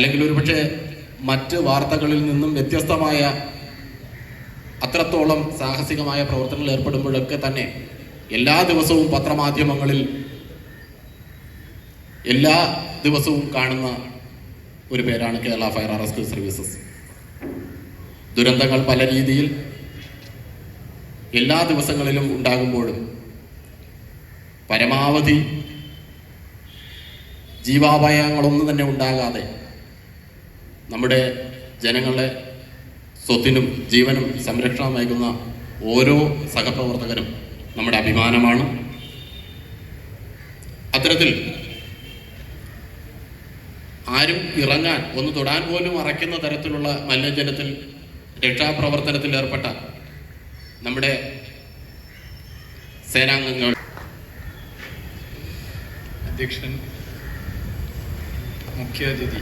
അല്ലെങ്കിൽ ഒരുപക്ഷെ മറ്റ് വാർത്തകളിൽ നിന്നും വ്യത്യസ്തമായ അത്രത്തോളം സാഹസികമായ പ്രവർത്തനങ്ങൾ ഏർപ്പെടുമ്പോഴൊക്കെ തന്നെ എല്ലാ ദിവസവും പത്രമാധ്യമങ്ങളിൽ എല്ലാ ദിവസവും കാണുന്ന ഒരു പേരാണ് Kerala fire and rescue services. ദുരന്തങ്ങൾ പല രീതിയിൽ എല്ലാ ദിവസങ്ങളിലും ഉണ്ടാകുമ്പോഴും പരമാവധി ജീവാപായങ്ങളൊന്നും തന്നെ ഉണ്ടാകാതെ നമ്മുടെ ജനങ്ങളുടെ സ്വത്തിനും ജീവനും സംരക്ഷണം നയിക്കുന്ന ഓരോ സഹപ്രവർത്തകരും നമ്മുടെ അഭിമാനമാണ്. അത്തരത്തിൽ ആരും ഇറങ്ങാൻ ഒന്ന് തൊടാൻ പോലും അറയ്ക്കുന്ന തരത്തിലുള്ള മലിനജലത്തിൽ രക്ഷാപ്രവർത്തനത്തിൽ ഏർപ്പെട്ട നമ്മുടെ സേനാംഗങ്ങൾ. അധ്യക്ഷൻ മുഖ്യാതിഥി.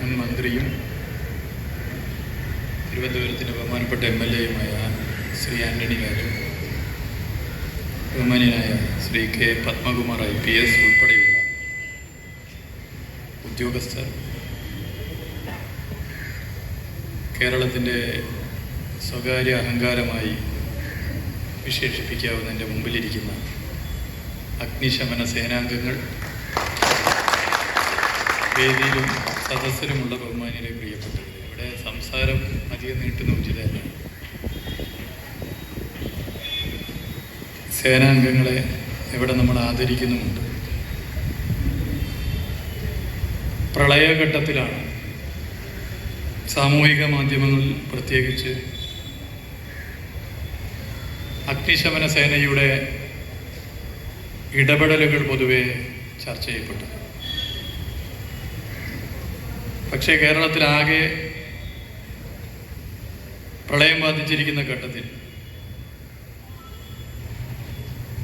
മുൻ മന്ത്രിയും തിരുവനന്തപുരത്തിന്റെ ബഹുമാനപ്പെട്ട എം എൽ എയുമായ Shri Antony Raju ബഹുമാനിയായ Shri K Padmakumar I P S ഉൾപ്പെടെയുള്ള ഉദ്യോഗസ്ഥർ കേരളത്തിന്റെ സ്വകാര്യ അഹങ്കാരമായി വിശേഷിപ്പിക്കാവുന്നതിന്റെ മുമ്പിലിരിക്കുന്ന അഗ്നിശമന സേനാംഗങ്ങൾ വേദിയിലും സദസ്സിലുമുള്ള ബഹുമാനിയുടെ പ്രിയപ്പെട്ടവർ ഇവിടെ സംസാരം അധികം നീട്ടുന്ന ഉചിതമല്ല സേനാംഗങ്ങളെ ഇവിടെ നമ്മൾ ആദരിക്കുന്നുമുണ്ട്. പ്രളയഘട്ടത്തിലാണ് സാമൂഹിക മാധ്യമങ്ങളിൽ പ്രത്യേകിച്ച് അഗ്നിശമന സേനയുടെ ഇടപെടലുകൾ പൊതുവെ ചർച്ച ചെയ്യപ്പെട്ടു പക്ഷേ കേരളത്തിലാകെ പ്രളയം ബാധിച്ചിരിക്കുന്ന ഘട്ടത്തിൽ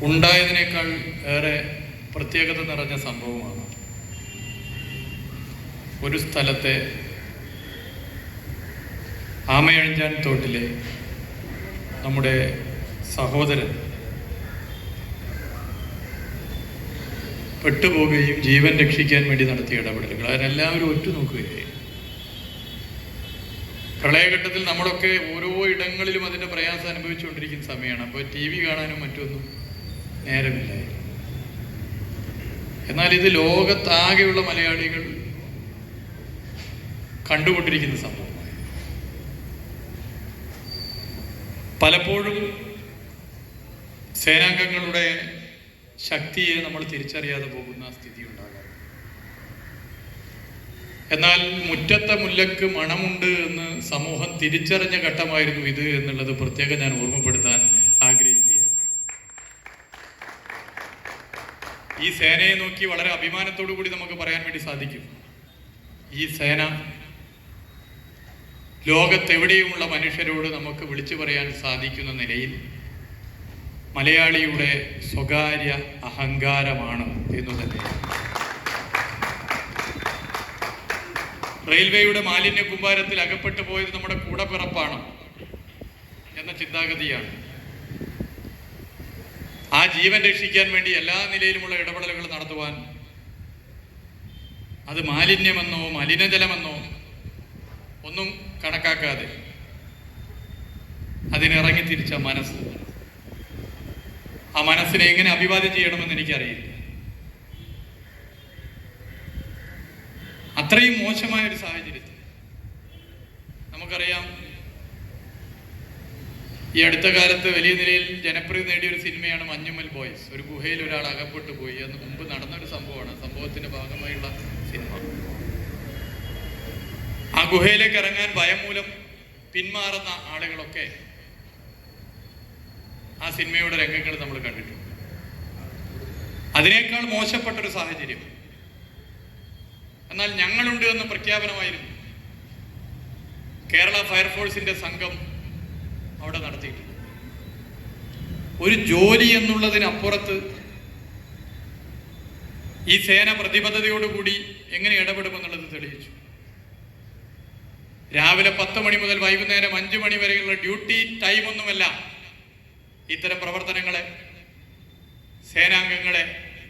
ഉണ്ടായതിനേക്കാൾ ഏറെ പ്രത്യേകത നിറഞ്ഞ സംഭവമാണ് ഒരു സ്ഥലത്തെ ആമയഴിഞ്ഞാൻ തോട്ടിലെ നമ്മുടെ സഹോദരൻ പെട്ടുപോവുകയും ജീവൻ രക്ഷിക്കാൻ വേണ്ടി നടത്തിയ ഇടപെടലുകൾ. അതിനെല്ലാവരും ഒറ്റുനോക്കുകയായി പ്രളയഘട്ടത്തിൽ നമ്മളൊക്കെ ഓരോ ഇടങ്ങളിലും അതിന്റെ പ്രയാസം അനുഭവിച്ചുകൊണ്ടിരിക്കുന്ന സമയമാണ്. അപ്പോൾ ടി വി കാണാനും മറ്റൊന്നും നേരമില്ലായിരുന്നു. എന്നാൽ ഇത് ലോകത്താകെയുള്ള മലയാളികൾ കണ്ടുകൊണ്ടിരിക്കുന്ന സംഭവമാണ്. പലപ്പോഴും സേനാംഗങ്ങളുടെ ശക്തിയെ നമ്മൾ തിരിച്ചറിയാതെ പോകുന്ന സ്ഥിതി ഉണ്ടാകാം എന്നാൽ മുറ്റത്തെ മുല്ലക്ക് മണമുണ്ട് എന്ന് സമൂഹം തിരിച്ചറിഞ്ഞ ഘട്ടമായിരുന്നു ഇത് എന്നുള്ളത് പ്രത്യേകം ഞാൻ ഓർമ്മപ്പെടുത്താൻ ആഗ്രഹിക്കുകയാണ്. ഈ സേനയെ നോക്കി വളരെ അഭിമാനത്തോടു കൂടി നമുക്ക് പറയാൻ വേണ്ടി സാധിക്കും. ഈ സേന ലോകത്തെവിടെയുമുള്ള മനുഷ്യരോട് നമുക്ക് വിളിച്ചു പറയാൻ സാധിക്കുന്ന നിലയിൽ മലയാളിയുടെ സ്വകാര്യ അഹങ്കാരമാണ് എന്ന് തന്നെ. റെയിൽവേയുടെ മാലിന്യ കുമ്പാരത്തിൽ അകപ്പെട്ടു പോയത് നമ്മുടെ കൂടപ്പിറപ്പാണ് എന്ന ചിന്താഗതിയാണ്. ആ ജീവൻ രക്ഷിക്കാൻ വേണ്ടി എല്ലാ നിലയിലുമുള്ള ഇടപെടലുകൾ നടത്തുവാൻ അത് മാലിന്യമെന്നോ മലിനജലമെന്നോ ഒന്നും കണക്കാക്കാതെ അതിനിറങ്ങി തിരിച്ച മനസ്സ് ആ മനസ്സിനെ എങ്ങനെ അഭിവാദ്യം ചെയ്യണമെന്ന് എനിക്കറിയില്ല. അത്രയും മോശമായ ഒരു സാഹചര്യത്തിൽ നമുക്കറിയാം ഈ അടുത്ത കാലത്ത് വലിയ നിലയിൽ ജനപ്രീതി നേടിയ ഒരു സിനിമയാണ് മഞ്ഞുമൽ ബോയ്സ്. ഒരു ഗുഹയിൽ ഒരാൾ അകപ്പെട്ടു പോയി. അന്ന് മുമ്പ് നടന്നൊരു സംഭവമാണ്. സംഭവത്തിന്റെ ഭാഗമായുള്ള സിനിമ. ആ ഗുഹയിലേക്ക് ഇറങ്ങാൻ ഭയം മൂലം പിന്മാറുന്ന ആളുകളൊക്കെ ആ സിനിമയുടെ രംഗങ്ങൾ നമ്മൾ കണ്ടിട്ടുണ്ട്. അതിനേക്കാൾ മോശപ്പെട്ട ഒരു സാഹചര്യം. എന്നാൽ ഞങ്ങളുണ്ട് എന്ന പ്രഖ്യാപനമായിരുന്നു. കേരള ഫയർഫോഴ്സിന്റെ സംഘം അവിടെ നടത്തിയിട്ടുണ്ട്. ഒരു ജോലി എന്നുള്ളതിനപ്പുറത്ത് ഈ സേന പ്രതിബദ്ധതയോടുകൂടി എങ്ങനെ ഇടപെടുമെന്നുള്ളത് തെളിയിച്ചു. രാവിലെ പത്ത് മണി മുതൽ വൈകുന്നേരം അഞ്ചു മണി വരെയുള്ള ഡ്യൂട്ടി ടൈമൊന്നുമല്ല. ഇത്തരം പ്രവർത്തനങ്ങളെ സേനാംഗങ്ങളെ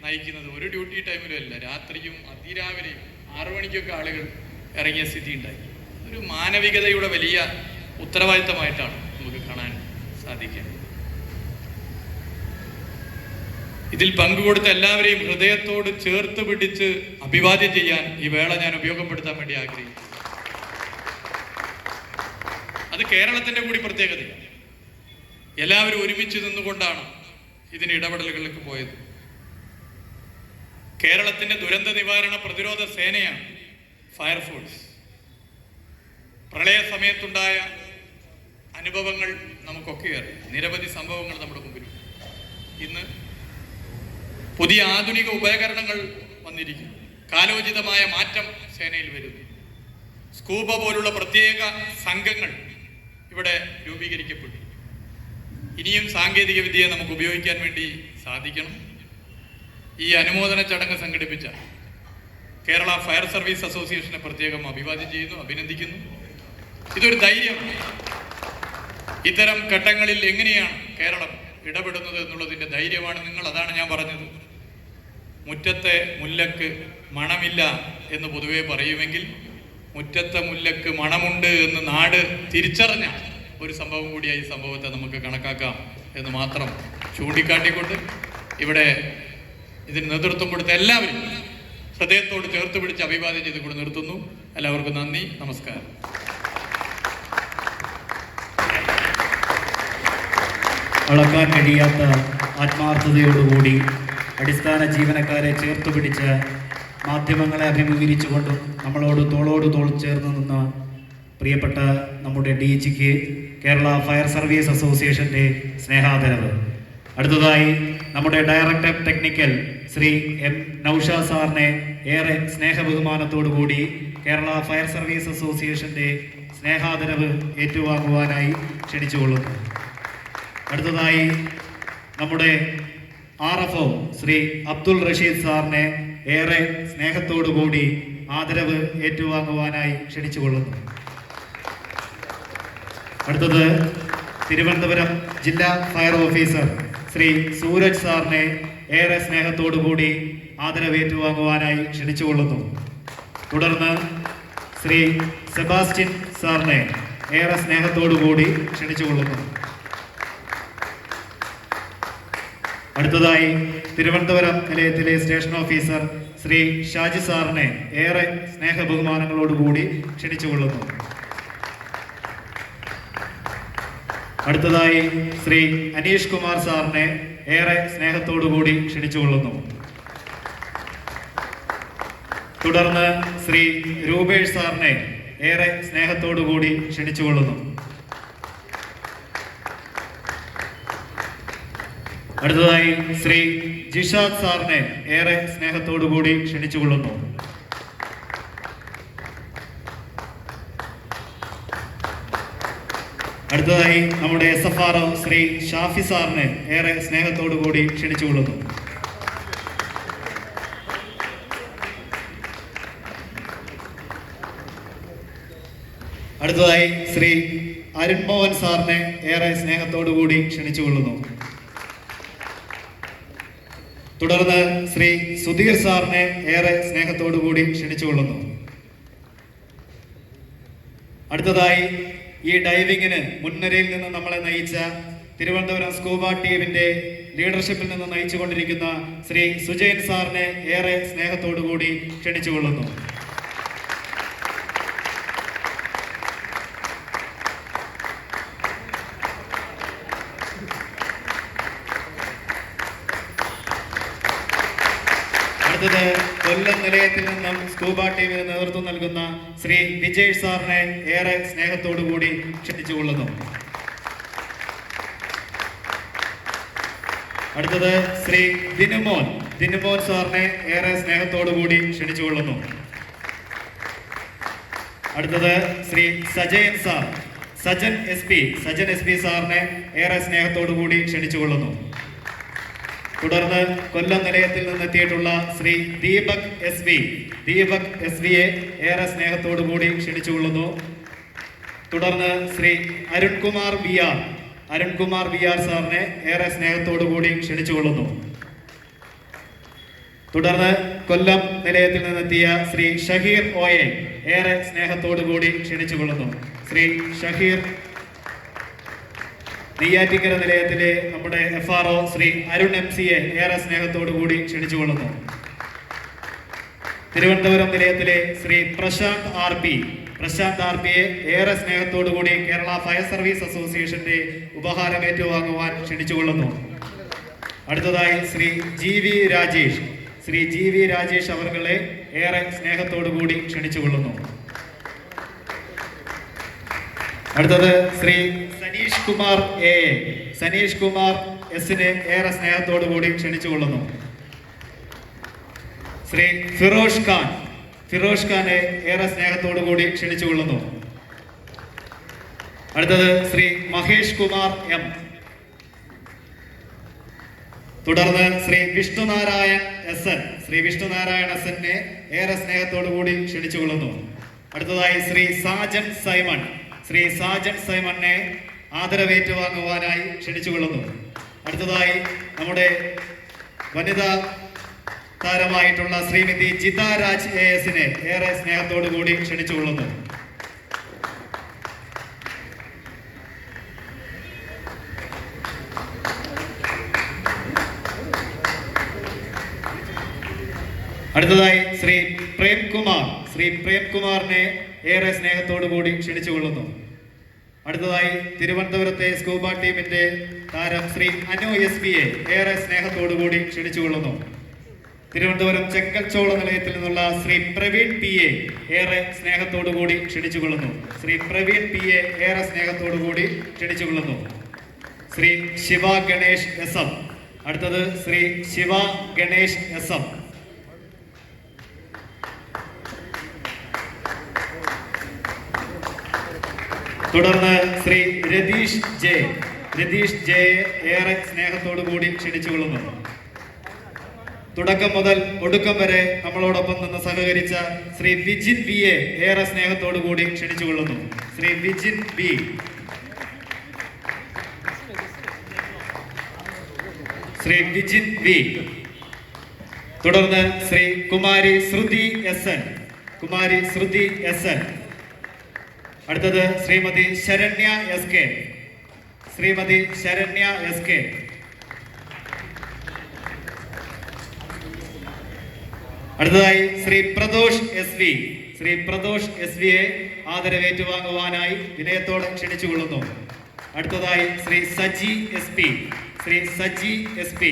നയിക്കുന്നത് ഒരു ഡ്യൂട്ടി ടൈമിലും അല്ല. രാത്രിയും അതിരാവിലെയും ആറു മണിക്കൊക്കെ ആളുകൾ ഇറങ്ങിയ സ്ഥിതി ഉണ്ടായി. ഒരു മാനവികതയുടെ വലിയ ഉത്തരവാദിത്തമായിട്ടാണ് നമുക്ക് കാണാൻ സാധിക്കുക. ഇതിൽ പങ്കുകൊടുത്ത എല്ലാവരെയും ഹൃദയത്തോട് ചേർത്ത് പിടിച്ച് അഭിവാദ്യം ചെയ്യാൻ ഈ വേള ഞാൻ ഉപയോഗപ്പെടുത്താൻ വേണ്ടി ആഗ്രഹിക്കുന്നു. അത് കേരളത്തിന്റെ കൂടി പ്രത്യേകതയാണ്. എല്ലാവരും ഒരുമിച്ച് നിന്നുകൊണ്ടാണ് ഇതിന് ഇടപെടലുകളിലേക്ക് പോയത്. കേരളത്തിന്റെ ദുരന്ത നിവാരണ പ്രതിരോധ സേനയാണ് ഫയർഫോഴ്സ്. പ്രളയ സമയത്തുണ്ടായ അനുഭവങ്ങൾ നമുക്കൊക്കെ അറിയാം. നിരവധി സംഭവങ്ങൾ നമ്മുടെ മുമ്പിലുണ്ട് ഇന്ന് പുതിയ ആധുനിക ഉപകരണങ്ങൾ വന്നിരിക്കുന്നു. കാലോചിതമായ മാറ്റം സേനയിൽ വരുന്നു. സ്കൂബ പോലുള്ള പ്രത്യേക സംഘങ്ങൾ ഇവിടെ രൂപീകരിക്കപ്പെട്ടു. ഇനിയും സാങ്കേതിക വിദ്യയെ നമുക്ക് ഉപയോഗിക്കാൻ വേണ്ടി സാധിക്കണം. ഈ അനുമോദന ചടങ്ങ് സംഘടിപ്പിച്ച കേരള ഫയർ സർവീസ് അസോസിയേഷനെ പ്രത്യേകം അഭിവാദ്യം ചെയ്യുന്നു അഭിനന്ദിക്കുന്നു. ഇതൊരു ധൈര്യം. ഇത്തരം ഘട്ടങ്ങളിൽ എങ്ങനെയാണ് കേരളം ഇടപെടുന്നത് എന്നുള്ളതിന്റെ ധൈര്യമാണ് നിങ്ങൾ അതാണ് ഞാൻ പറഞ്ഞത്. മുറ്റത്തെ മുല്ലക്ക് മണമില്ല എന്ന് പൊതുവെ പറയുമെങ്കിൽ മുറ്റത്തെ മുല്ലക്ക് മണമുണ്ട് എന്ന് നാട് തിരിച്ചറിഞ്ഞ ഒരു സംഭവം കൂടിയായി ഈ സംഭവത്തെ നമുക്ക് കണക്കാക്കാം എന്ന് മാത്രം ചൂണ്ടിക്കാട്ടിക്കൊണ്ട് ഇവിടെ ഇതിന് നേതൃത്വം കൊടുത്ത എല്ലാവരും ഹൃദയത്തോട് ചേർത്ത് പിടിച്ച് അഭിവാദ്യം ചെയ്ത് കൊണ്ട് നിർത്തുന്നു. എല്ലാവർക്കും നന്ദി. നമസ്കാരം. അളക്കാൻ കഴിയാത്ത ആത്മാർത്ഥതയോടുകൂടി അടിസ്ഥാന ജീവനക്കാരെ ചേർത്ത് പിടിച്ച് മാധ്യമങ്ങളെ അഭിമുഖീകരിച്ചുകൊണ്ടും നമ്മളോട് തോളോട് തോൾ ചേർന്ന് നിന്ന പ്രിയപ്പെട്ട നമ്മുടെ ഡി ജിക്ക് കേരള ഫയർ സർവീസ് അസോസിയേഷന്റെ സ്നേഹാദരവ്. അടുത്തതായി നമ്മുടെ director technical Shri M Nausha സാറിനെ ഏറെ സ്നേഹബഹുമാനത്തോടു കൂടി കേരള ഫയർ സർവീസ് അസോസിയേഷന്റെ സ്നേഹാദരവ് ഏറ്റുവാങ്ങുവാനായി ക്ഷണിച്ചുകൊള്ളുന്നു. അടുത്തതായി നമ്മുടെ R F O Shri Abdul Rasheed സാറിനെ ഏറെ സ്നേഹത്തോടു കൂടി ആദരവ് ഏറ്റുവാങ്ങുവാനായി ക്ഷണിച്ചുകൊള്ളുന്നു. അടുത്തത് തിരുവനന്തപുരം ജില്ലാ ഫയർ ഓഫീസർ ശ്രീ സൂരജ് സാറിനെ ഏറെ സ്നേഹത്തോടു കൂടി ആദരവേറ്റു വാങ്ങുവാനായി ക്ഷണിച്ചുകൊള്ളുന്നു. തുടർന്ന് ശ്രീ സെബാസ്റ്റ്യൻ സാറിനെ ഏറെ സ്നേഹത്തോടു കൂടി ക്ഷണിച്ചുകൊള്ളുന്നു. അടുത്തതായി തിരുവനന്തപുരം നിലയത്തിലെ സ്റ്റേഷൻ ഓഫീസർ ശ്രീ ഷാജി സാറിനെ ഏറെ സ്നേഹ ബഹുമാനങ്ങളോടുകൂടി ക്ഷണിച്ചുകൊള്ളുന്നു. അടുത്തതായി ശ്രീ അനീഷ് കുമാർ സാറിനെ ഏറെ സ്നേഹത്തോടുകൂടി ക്ഷണിച്ചുകൊള്ളുന്നു. തുടർന്ന് ശ്രീ രൂപേഷ് സാറിനെ ഏറെ സ്നേഹത്തോടുകൂടി ക്ഷണിച്ചുകൊള്ളുന്നു. അടുത്തതായി ശ്രീ ജിഷാദ് സാറിനെ ഏറെ സ്നേഹത്തോടുകൂടി ക്ഷണിച്ചുകൊള്ളുന്നു. അടുത്തതായി നമ്മുടെ S F R Shri Shafi സാറിനെ ഏറെ സ്നേഹത്തോടു കൂടി ക്ഷണിച്ചുകൊള്ളുന്നു. അടുത്തതായി ശ്രീ അരുൺ മോഹൻ സാറിനെ ഏറെ സ്നേഹത്തോടു കൂടി ക്ഷണിച്ചുകൊള്ളുന്നു. തുടർന്ന് ശ്രീ സുധീർ സാറിനെ ഏറെ സ്നേഹത്തോടു കൂടി ക്ഷണിച്ചുകൊള്ളുന്നു. അടുത്തതായി ഈ ഡൈവിങ്ങിന് മുൻനിരയിൽ നിന്ന് നമ്മളെ നയിച്ച തിരുവനന്തപുരം സ്കൂബ ടീമിന്റെ ലീഡർഷിപ്പിൽ നിന്ന് നയിച്ചുകൊണ്ടിരിക്കുന്ന ശ്രീ സുജയൻ സാറിനെ ഏറെ സ്നേഹത്തോടുകൂടി ക്ഷണിച്ചുകൊള്ളുന്നു. നിലയത്തിൽ നിന്നും സ്കൂബ ടീമിന് നേതൃത്വം നൽകുന്ന ശ്രീ വിജയ് സാറിനെ ഏറെ സ്നേഹത്തോടു കൂടി ക്ഷണിച്ചുകൊള്ളുന്നു. അടുത്തത് ശ്രീ ദിനുമോൻ. ദിനുമോൻ സാറിനെ ഏറെ സ്നേഹത്തോടു കൂടി ക്ഷണിച്ചുകൊള്ളുന്നു. അടുത്തത് Shri Sajayan sir. Sajan S P Sajan S P സാറിനെ ഏറെ സ്നേഹത്തോടു കൂടി ക്ഷണിച്ചുകൊള്ളുന്നു. തുടർന്ന് കൊല്ലം നിലയത്തിൽ നിന്നെത്തിയിട്ടുള്ള Shri Deepak S V. Deepak S വിയെ ഏറെ സ്നേഹത്തോടു കൂടി ക്ഷണിച്ചുകൊള്ളുന്നു തുടർന്ന് Shri Arunkumar B R. Arunkumar B R സാറിനെ ഏറെ സ്നേഹത്തോടു കൂടി ക്ഷണിച്ചുകൊള്ളുന്നു തുടർന്ന് കൊല്ലം നിലയത്തിൽ നിന്നെത്തിയ ശ്രീ ഷഹീർ ഓയെ ഏറെ സ്നേഹത്തോടു കൂടി ക്ഷണിച്ചുകൊള്ളുന്നു ശ്രീ ഷഹീർ നെയ്യാറ്റിക്കര നിലയത്തിലെ നമ്മുടെ F R O Shri Arun M സിയെ ഏറെ സ്നേഹത്തോടു കൂടി ക്ഷണിച്ചുകൊള്ളുന്നു. Thiruvananthapuram നിലയത്തിലെ Shri Prashanth R P Prashanth R പിയെ ഏറെ സ്നേഹത്തോടു കൂടി കേരള ഫയർ സർവീസ് അസോസിയേഷന്റെ ഉപഹാരം ഏറ്റുവാങ്ങുവാൻ ക്ഷണിച്ചുകൊള്ളുന്നു. അടുത്തതായി Shri G V Rajesh Shri G V Rajesh അവർകളെ ഏറെ സ്നേഹത്തോടു കൂടി ക്ഷണിച്ചുകൊള്ളുന്നു. അടുത്തത് ശ്രീ കുമാർ എ. സനീഷ് കുമാർ എസിനെ ഏറെ സ്നേഹത്തോടുകൂടി ക്ഷണിച്ചുകൊള്ളുന്നു. ശ്രീ ഫിറോഷ് ഖാൻ. ഫിറോഷ് ഖാനെ ഏറെ സ്നേഹത്തോടുകൂടി ക്ഷണിച്ചുകൊള്ളുന്നു. അടുത്തത് ശ്രീ മഹേഷ് കുമാർ എം. തുടർന്ന് Shri Vishnunarayan S N. Shri Vishnunarayan S എന്നെ ഏറെ സ്നേഹത്തോടുകൂടി ക്ഷണിച്ചുകൊള്ളുന്നു. അടുത്തതായി ശ്രീ സാജൻ സൈമൺ. ശ്രീ സാജൻ സൈമണിനെ ആദരവേറ്റുവാങ്ങുവാനായി ക്ഷണിച്ചുകൊള്ളുന്നു. അടുത്തതായി നമ്മുടെ വനിതാ താരമായിട്ടുള്ള ശ്രീമതി ജിത രാജ് എ എസിനെ ഏറെ സ്നേഹത്തോടു കൂടി ക്ഷണിച്ചുകൊള്ളുന്നു. അടുത്തതായി ശ്രീ പ്രേംകുമാർ. ശ്രീ പ്രേംകുമാറിനെ ഏറെ സ്നേഹത്തോടു കൂടി ക്ഷണിച്ചുകൊള്ളുന്നു. അടുത്തതായി തിരുവനന്തപുരത്തെ സ്കൂബ ടീമിന്റെ താരം Shri Anu S B A. ഏറെ സ്നേഹത്തോടുകൂടി ക്ഷണിച്ചുകൊള്ളുന്നു. തിരുവനന്തപുരം ചെക്കച്ചോള നിലയത്തിൽ നിന്നുള്ള ശ്രീ പ്രവീൺ പി എ ഏറെ സ്നേഹത്തോടുകൂടി ക്ഷണിച്ചുകൊള്ളുന്നു. ശ്രീ പ്രവീൺ പി എ ഏറെ സ്നേഹത്തോടുകൂടി ക്ഷണിച്ചുകൊള്ളുന്നു. Shri Shiva Ganesh S M. അടുത്തത് ശ്രീ ശിവ ഗണേഷ് എസ് എം. തുടർന്ന് ശ്രീ രതീഷ് ജെ. രതീഷ് ജെ ഏറെ സ്നേഹത്തോടു കൂടി ക്ഷണിച്ചുകൊള്ളുന്നു. തുടക്കം മുതൽ ഒടുക്കം വരെ നമ്മളോടൊപ്പം നിന്ന് സഹകരിച്ച ശ്രീ വിജിൻ ബി എ ഏറെ സ്നേഹത്തോടു കൂടി ക്ഷണിച്ചുകൊള്ളുന്നു. ശ്രീ വിജിൻ ബി. ശ്രീ വിജിൻ ബി. തുടർന്ന് Shri Kumari Shruthi S N. Kumari Shruthi S N. അടുത്തത് Shrimati Saranya S K Shrimati Saranya S K അടുത്തതായി Shri Pradosh S V Shri Pradosh S വിയെ ആദരവേറ്റുവാങ്ങുവാനായി വിനയത്തോടെ ക്ഷണിച്ചുകൊള്ളുന്നു. അടുത്തതായി Shri Saji S P Shri Saji S P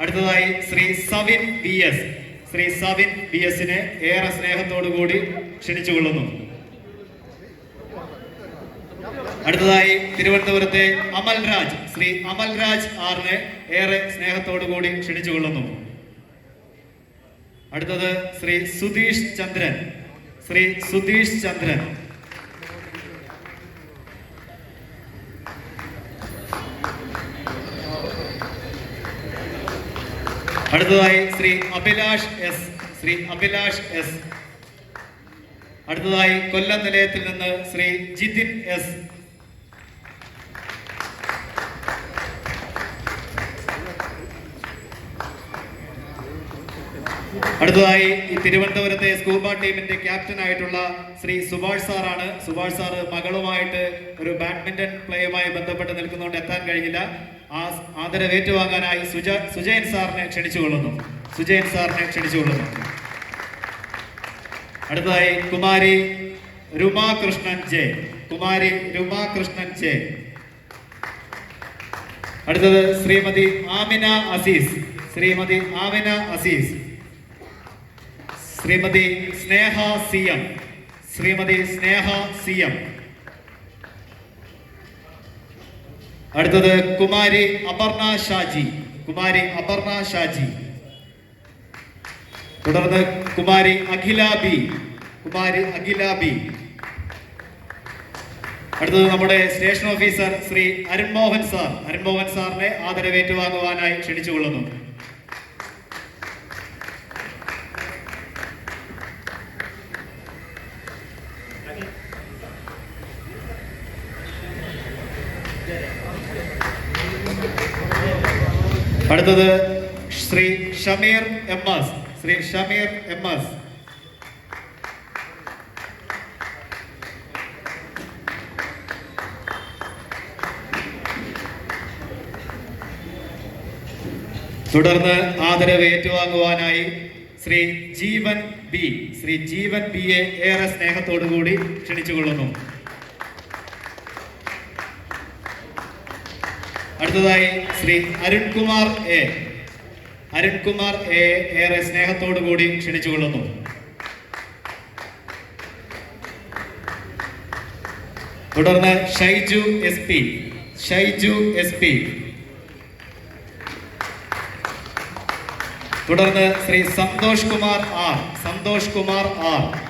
അടുത്തതായി Shri Savin B S Shri Savin B എസിനെ ഏറെ സ്നേഹത്തോടു കൂടി ക്ഷണിച്ചുകൊള്ളുന്നു. അടുത്തതായി തിരുവനന്തപുരത്തെ അമൽരാജ് ശ്രീ അമൽരാജ് ആറിനെ ഏറെ സ്നേഹത്തോടു കൂടി ക്ഷണിച്ചുകൊള്ളുന്നു. അടുത്തത് ശ്രീ സുധീഷ് ചന്ദ്രൻ ശ്രീ സുധീഷ് ചന്ദ്രൻ. അടുത്തതായി ശ്രീ അഭിലാഷ് എസ് ശ്രീ അഭിലാഷ് എസ്. അടുത്തതായി കൊല്ലം നിലയത്തിൽ നിന്ന് ശ്രീ ജിതിൻ എസ് അടുത്തതായി ഈ തിരുവനന്തപുരത്തെ സ്കൂബ ടീമിന്റെ ക്യാപ്റ്റൻ ആയിട്ടുള്ള ശ്രീ സുഭാഷ് സാറാണ് സുഭാഷ് സാറ് മകളുമായിട്ട് ഒരു ബാഡ്മിന്റൺ പ്ലേയുമായി ബന്ധപ്പെട്ട് നിൽക്കുന്നതുകൊണ്ട് എത്താൻ കഴിഞ്ഞില്ല. ആ ആദരവ് ഏറ്റുവാങ്ങാനായി സുജ സുജയൻ സാറിനെ ക്ഷണിച്ചുകൊള്ളുന്നു. സുജയൻ സാറിനെ ക്ഷണിച്ചുകൊള്ളുന്നു. അടുത്തതായി കുമാരി രുമാകൃഷ്ണൻ ജെ. കുമാരി രുമാകൃഷ്ണൻ ജെ. അടുത്തത് Shrimati Amina Azeez. Shrimati Amina Azeez. Shrimati Sneha C M. Shrimati Sneha C M. അടുത്തത് കുമാരി അപർണ ഷാജി. കുമാരി അപർണ ഷാജി. തുടർന്ന് കുമാരി അഖില ബി. കുമാരി അഖില ബി. അടുത്തത് നമ്മുടെ station officer Shri Arunmohan sir. Arunmohan സാറിനെ ആദരവേറ്റുവാങ്ങുവാനായി ക്ഷണിച്ചുകൊള്ളുന്നു. അടുത്തത് Shri Shameer M S. Shri Shameer M S. തുടർന്ന് ആദരവ് ഏറ്റുവാങ്ങുവാനായി ശ്രീ ജീവൻ ബി. ശ്രീ ജീവൻ ബിയെ ഏറെ സ്നേഹത്തോടുകൂടി ക്ഷണിച്ചുകൊള്ളുന്നു. അടുത്തതായി ശ്രീ അരുൺകുമാർ എ. അരുൺകുമാർ എ ഏറെ സ്നേഹത്തോടു കൂടി ക്ഷണിച്ചുകൊള്ളുന്നു. തുടർന്ന് Shyju S P. Shyju S P. തുടർന്ന് ശ്രീ സന്തോഷ് കുമാർ ആർ. സന്തോഷ് കുമാർ ആർ.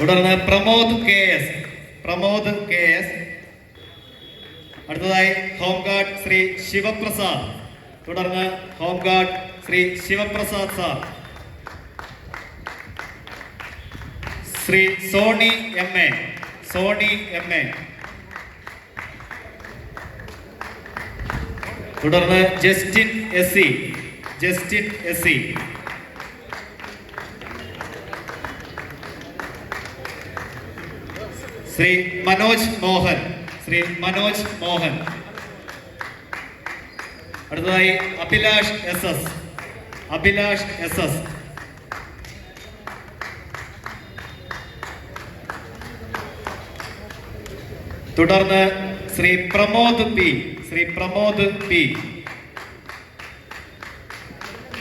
തുടർന്ന് Pramod K S. Pramod K S. അടുത്തതായി ഹോംഗാർഡ് ശ്രീ ശിവപ്രസാദ്. തുടർന്ന് home guard Shri Shivaprasad sir. Shri Soni M A. Soni M A. തുടർന്ന് Justin S C. Justin S C. Shri Manoj Mohan. Shri Manoj Mohan. അടുത്തതായി Abhilash S S. Abhilash S S. തുടർന്ന് Shri Pramod P. Shri Pramod P.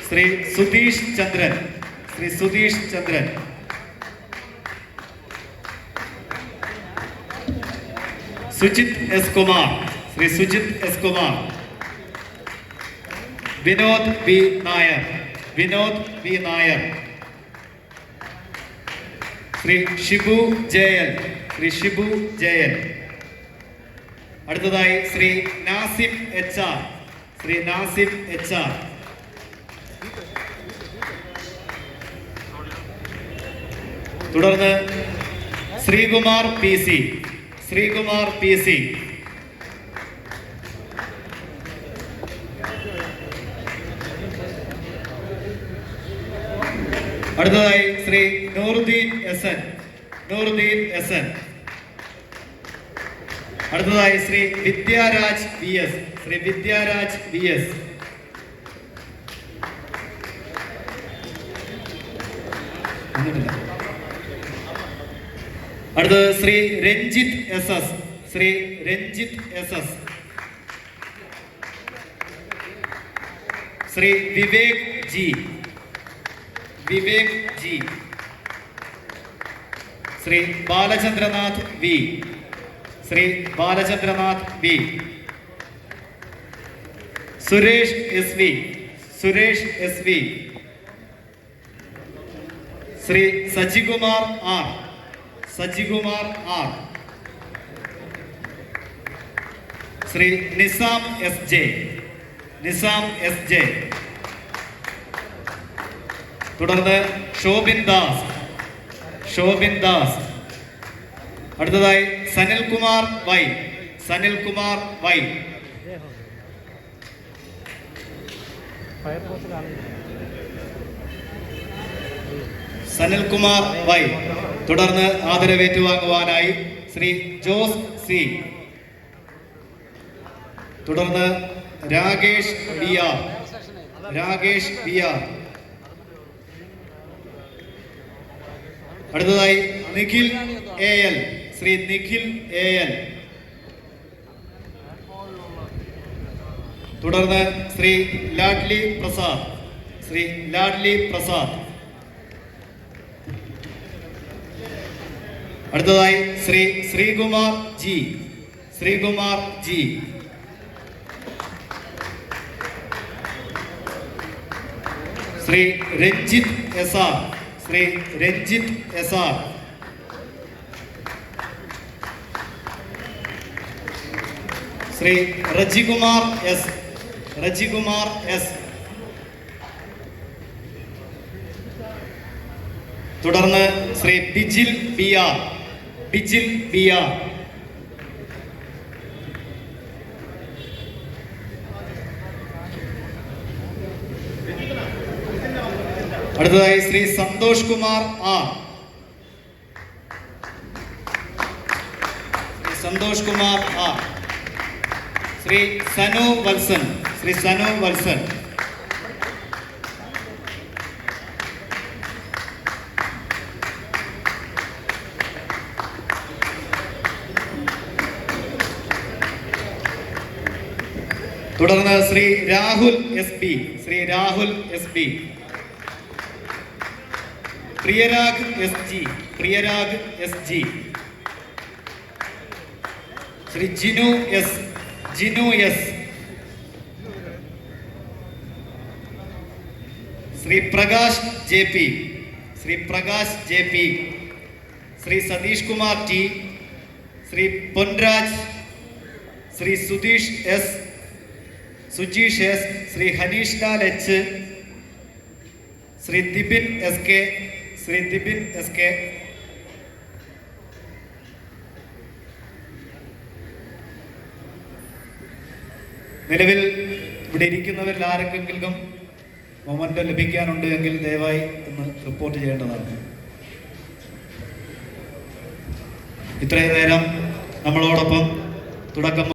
Shri Sudheesh Chandran. Shri Sudheesh Chandran. Sujith S Kumar. Shri Sujith S Kumar. Vinod V Nair. Vinod V Nair. Shri Shibu Jayan. Shri Shibu Jayan. അടുത്തതായി Shri Nasim H R. Shri Nasim H R. തുടർന്ന് Sreekumar P C. Sreekumar P C. അടുത്തതായി Shri Nooruddin S N. Nooruddin S N. അടുത്തതായി Shri Vidyaraj V S. Shri Vidyaraj V S. അടുത്തത് Shri Ranjith S S. Shri Ranjith S S. Shri Vivek G. Vivek G. Shri Balachandranath V. Shri Balachandranath V. Suresh S V. Suresh S V. Shri Sajikumar R. Sajikumar R. Shri Nizam S J. Nizam S J. തുടർന്ന് ഷോബിൻ ദാസ്. ഷോബിൻ ദാസ്. അടുത്തതായി Sanilkumar Y. Sanilkumar Y. Sanilkumar Y. തുടർന്ന് ആദരവേറ്റുവാങ്ങുവാനായി Shri Jose C. തുടർന്ന് Rakesh B R. Rakesh B R. അടുത്തതായി Nikhil A L. Shri Nikhil A L. തുടർന്ന് ശ്രീ ലാഡ്ലി പ്രസാദ്. ശ്രീ ലാഡ്ലി പ്രസാദ്. അടുത്തതായി Shri Sreekumar G. Sreekumar G. Shri Ranjith S R. Shri Ranjith S R. Shri Rejikumar S. Rejikumar S. തുടർന്ന് Shri Bijil B R. டிஜில் பியா അടുത്തതായി Shri Santhosh Kumar R Santhosh Kumar R Shri Sanu Valsan Shri Sanu Valsan തുടർന്ന് Shri Rahul S P Shri Rahul S P. Priyarag S G Priyarag S G. Shri Jinu S Jinu S. Shri Prakash J P Shri Prakash J P. Shri Satheesh Kumar T Shri Ponraj Shri Sudheesh S Sujeesh S Shri Haneesh Lal H Shri Thibin S K Shri Thibin S K. നിലവിൽ ഇവിടെ ഇരിക്കുന്നവരിൽ ആരെങ്കിലും moment ലഭിക്കാനുണ്ട് എങ്കിൽ ദയവായി ഒന്ന് report ചെയ്യേണ്ടതാണ്. ഇത്രയും നേരം നമ്മളോടൊപ്പം തുടക്കം